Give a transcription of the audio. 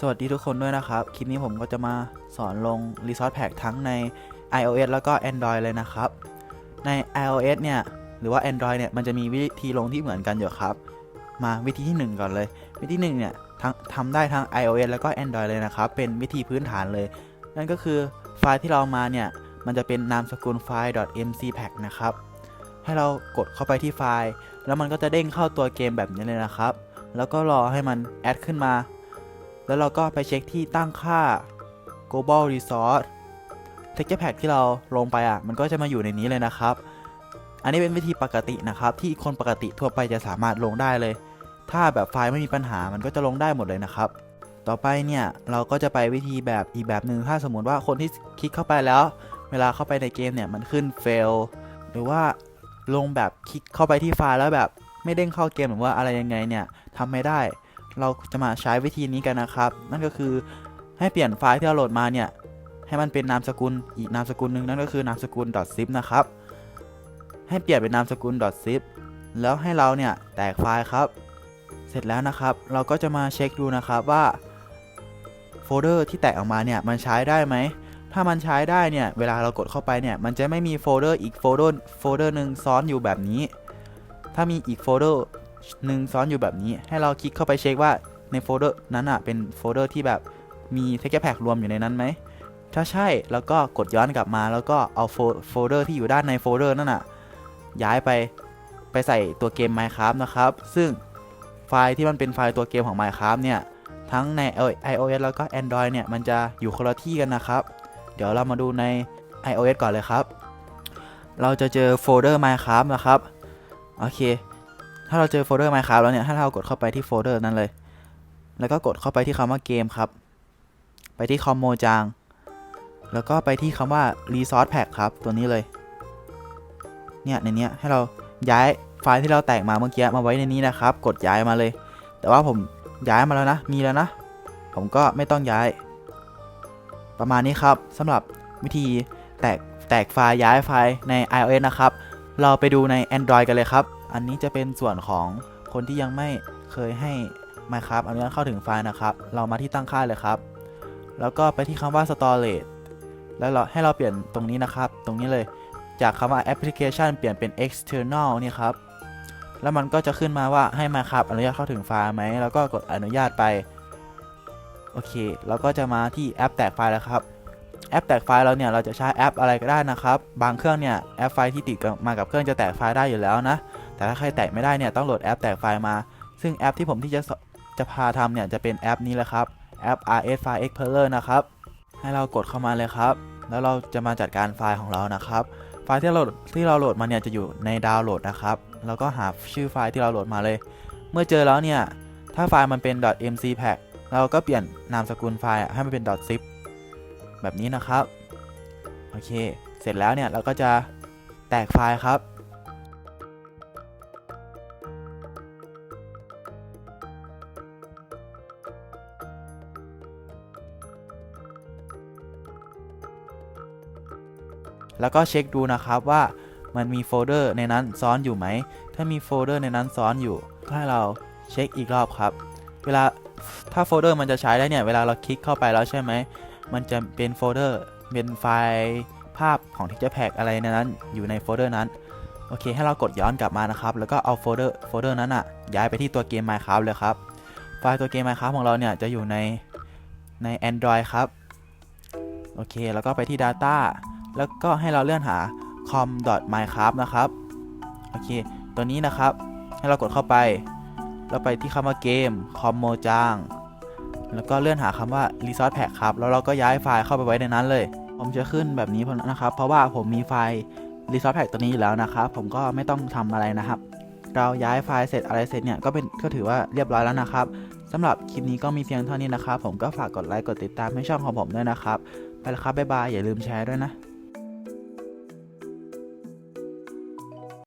สวัสดีทุกคนด้วยนะครับ คลิปนี้ผมก็จะมาสอนลง Resource Pack ทั้งใน iOS แล้วก็ Android เลยนะครับ ใน iOS เนี่ย หรือว่า Android เนี่ย มันจะมีวิธีลงที่เหมือนกันอยู่ครับ มาวิธีที่ 1 ก่อนเลย วิธี1เนี่ยทั้งทำได้ทั้ง iOS แล้วก็ Android เลยนะครับ เป็นวิธีพื้นฐานเลย นั่นก็คือไฟล์ที่เรามาเนี่ย มันจะเป็นนามสกุลไฟล์ .mcpack นะครับ ให้เรากดเข้าไปที่ไฟล์ แล้วมันก็จะเด้งเข้าตัวเกมแบบนี้เลยนะครับ แล้วก็รอให้มันแอดขึ้นมา แล้วเราก็ไปเช็คที่ตั้งค่า global resource texture pack ที่เราลงไปอะ มันก็จะมาอยู่ในนี้เลยนะครับ อันนี้เป็นวิธีปกตินะครับ ที่คนปกติทั่วไปจะสามารถลงได้เลย ถ้าแบบไฟล์ไม่มีปัญหามันก็จะลงได้หมดเลยนะครับ ต่อไปเนี่ยเราก็จะไปวิธีแบบอีกแบบหนึ่งถ้าสมมติว่าคนที่คลิกเข้าไปแล้ว เวลาเข้าไปในเกมเนี่ยมันขึ้น fail หรือว่าลงแบบคลิกเข้าไปที่ไฟล์แล้วแบบไม่เด้งเข้าเกมหรือว่าอะไรยังไงเนี่ยทำไม่ได้ เราจะมาใช้วิธีนี้กันนะครับ นั่นก็คือให้เปลี่ยนไฟล์ที่เราโหลดมาเนี่ยให้มันเป็นนามสกุลอีกนามสกุลหนึ่งนั่นก็คือนามสกุล .zip นะครับ ให้เปลี่ยนเป็นนามสกุล .zip แล้วให้เราเนี่ยแตกไฟล์ครับ เสร็จแล้วนะครับ เราก็จะมาเช็คดูนะครับว่าโฟลเดอร์ที่แตกออกมาเนี่ยมันใช้ได้ไหม ถ้ามันใช้ได้เนี่ยเวลาเรากดเข้าไปเนี่ยมันจะไม่มีโฟลเดอร์อีกโฟลเดอร์โฟลเดอร์หนึ่งซ้อนอยู่แบบนี้ ถ้ามีอีกโฟลเดอร์ หนึ่งซ้อนอยู่แบบนี้ ให้เราคลิกเข้าไปเช็คว่าในโฟลเดอร์นั้นอะเป็นโฟลเดอร์ที่แบบมี texture pack รวมอยู่ในนั้นไหมถ้าใช่แล้วก็กดย้อนกลับมา แล้วก็เอาโฟโฟลเดอร์ที่อยู่ด้านในโฟลเดอร์นั่นอะย้ายไปไปใส่ตัวเกม Minecraft นะครับ ซึ่งไฟล์ที่มันเป็นไฟล์ตัวเกมของ Minecraft เนี่ย ทั้งใน iOS แล้วก็ Android เนี่ย มันจะอยู่คนละที่กันนะครับ เดี๋ยวเรามาดูใน iOS ก่อนเลยครับ เราจะเจอโฟลเดอร์ Minecraft นะครับ โอเค ถ้าเราเจอโฟลเดอร์ Minecraft แล้วเนี่ยถ้าเรากดเข้าไปที่โฟลเดอร์นั้นเลย แล้วก็กดเข้าไปที่คำว่าเกมครับ ไปที่คอมโมจาง แล้วก็ไปที่คำว่า Resource Pack ครับ ตัวนี้เลย เนี่ยในเนี้ยให้เราย้ายไฟล์ที่เราแตกมาเมื่อกี้มาไว้ในนี้นะครับ กดย้ายมาเลย แต่ว่าผมย้ายมาแล้วนะ มีแล้วนะ ผมก็ไม่ต้องย้าย ประมาณนี้ครับสำหรับวิธีแตกแตกไฟล์ย้ายไฟล์ใน iOS นะครับ เราไปดูใน Android กันเลยครับ อันนี้จะเป็นส่วนของคนที่ยังไม่เคยให้ Minecraft อนุญาตเข้าถึงไฟล์นะครับ เรามาที่ตั้งค่าเลยครับ แล้วก็ไปที่คำว่า storage แล้วเราให้เราเปลี่ยนตรงนี้นะครับ ตรงนี้เลย จากคำว่า application เปลี่ยนเป็น external นี่ครับ แล้วมันก็จะขึ้นมาว่าให้ Minecraft อนุญาตเข้าถึงไฟล์ไหม แล้วก็กดอนุญาตไป โอเค แล้วก็จะมาที่แอปแตกไฟล์แล้วครับ แอปแตกไฟล์เราเนี่ย เราจะใช้แอปอะไรก็ได้นะครับ บางเครื่องเนี่ย แอปไฟล์ที่ติดมากับเครื่องจะแตกไฟล์ได้อยู่แล้วนะ แต่ถ้าใครแตกไม่ได้เนี่ยต้องโหลดแอปแตกไฟล์มา ซึ่งแอปที่ผมที่จะจะพาทำเนี่ยจะเป็นแอปนี้แหละครับแอป RS File Explorer นะครับ ให้เรากดเข้ามาเลยครับ แล้วเราจะมาจัดการไฟล์ของเรานะครับ ไฟล์ที่เราที่เราโหลดมาเนี่ยจะอยู่ในดาวน์โหลดนะครับ แล้วก็หาชื่อไฟล์ที่เราโหลดมาเลย เมื่อเจอแล้วเนี่ย ถ้าไฟล์มันเป็น .mcpack เราก็เปลี่ยนนามสกุลไฟล์ให้มันเป็น .zip แบบนี้นะครับ โอเค เสร็จแล้วเนี่ยเราก็จะแตกไฟล์ครับ แล้วก็เช็คดูนะครับว่ามันมีโฟลเดอร์ในนั้นซ้อนอยู่ไหม ถ้ามีโฟลเดอร์ในนั้นซ้อนอยู่ก็ให้เราเช็คอีกรอบครับ เวลาถ้าโฟลเดอร์มันจะใช้ได้เนี่ย เวลาเราคลิกเข้าไปแล้วใช่ไหม มันจะเป็นโฟลเดอร์เป็นไฟล์ภาพของ Texture Pack อะไรในนั้น อยู่ในโฟลเดอร์นั้น โอเค ให้เรากดย้อนกลับมานะครับ แล้วก็เอาโฟลเดอร์โฟลเดอร์นั้นอะย้ายไปที่ตัวเกม Minecraft เลยครับ ไฟล์ตัวเกม Minecraft ของเราเนี่ยจะอยู่ในใน Android ครับ โอเค แล้วก็ไปที่ Data แล้วก็ให้เราเลื่อนหา com.minecraft นะครับโอเค ตัวนี้นะครับ ให้เรากดเข้าไปแล้วไปที่คำว่าเกม com mojang แล้วก็เลื่อนหาคำว่า resource pack ครับ แล้วเราก็ย้ายไฟล์เข้าไปไว้ในนั้นเลย ผมจะขึ้นแบบนี้นะครับ เพราะว่าผมมีไฟล์ resource pack ตัวนี้อยู่แล้วนะครับ ผมก็ไม่ต้องทำอะไรนะครับ เราย้ายไฟล์เสร็จอะไรเสร็จเนี่ยก็เป็นก็ถือว่าเรียบร้อยแล้วนะครับสำหรับคลิปนี้ก็มีเพียงเท่านี้นะครับ ผมก็ฝากกดไลค์กดติดตามให้ช่องของผมด้วยนะครับ ไปแล้วครับบ๊ายบายอย่าลืมแชร์ด้วยนะ